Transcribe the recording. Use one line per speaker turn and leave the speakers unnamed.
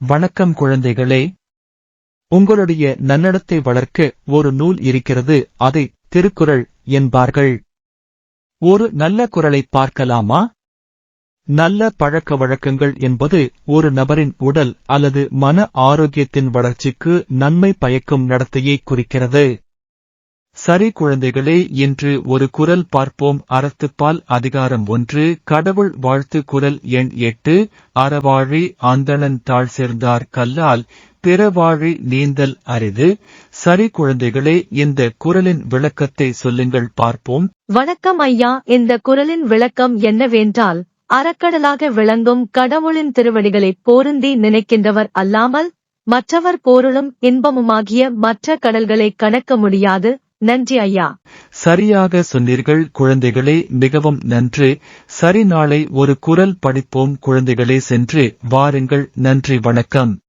வணக்கம் குழந்தைகளே. உங்களுடைய நன்னடத்தை வளர்க்க ஒரு நூல் இருக்கிறது அதை திருக்குறள் என்பார்கள். ஒரு நல்ல குரலை பார்க்கலாமா? நல்ல பழக்க வழக்கங்கள் என்பது ஒரு நபரின் உடல் அல்லது மன ஆரோக்கியத்தின் வளர்ச்சிக்கு நன்மை பயக்கும் நடத்தையை குறிக்கிறது. சரி குழந்தைகளே இன்று ஒரு குரல் பார்ப்போம். அறத்துப்பால் அதிகாரம் ஒன்று கடவுள் வாழ்த்து குரல் எண் எட்டு அறவாழி ஆந்தளன் தாழ் சேர்ந்தார் கல்லால் பிறவாழி நீந்தல் அரிது. சரி குழந்தைகளே இந்த குரலின் விளக்கத்தை சொல்லுங்கள் பார்ப்போம்.
வணக்கம் ஐயா இந்த குரலின் விளக்கம் என்னவென்றால் அறக்கடலாக விளங்கும் கடவுளின் திருவடிகளை போருந்தி நினைக்கின்றவர் அல்லாமல் மற்றவர் போருளும் இன்பமுமாகிய மற்ற கடல்களை கணக்க முடியாது. நன்றி ஐயா.
சரியாக சொன்னீர்கள் குழந்தைகளே மிகவும் நன்று. சரி நாளை ஒரு குரல் படிப்போம் குழந்தைகளே சென்று வாருங்கள். நன்றி வணக்கம்.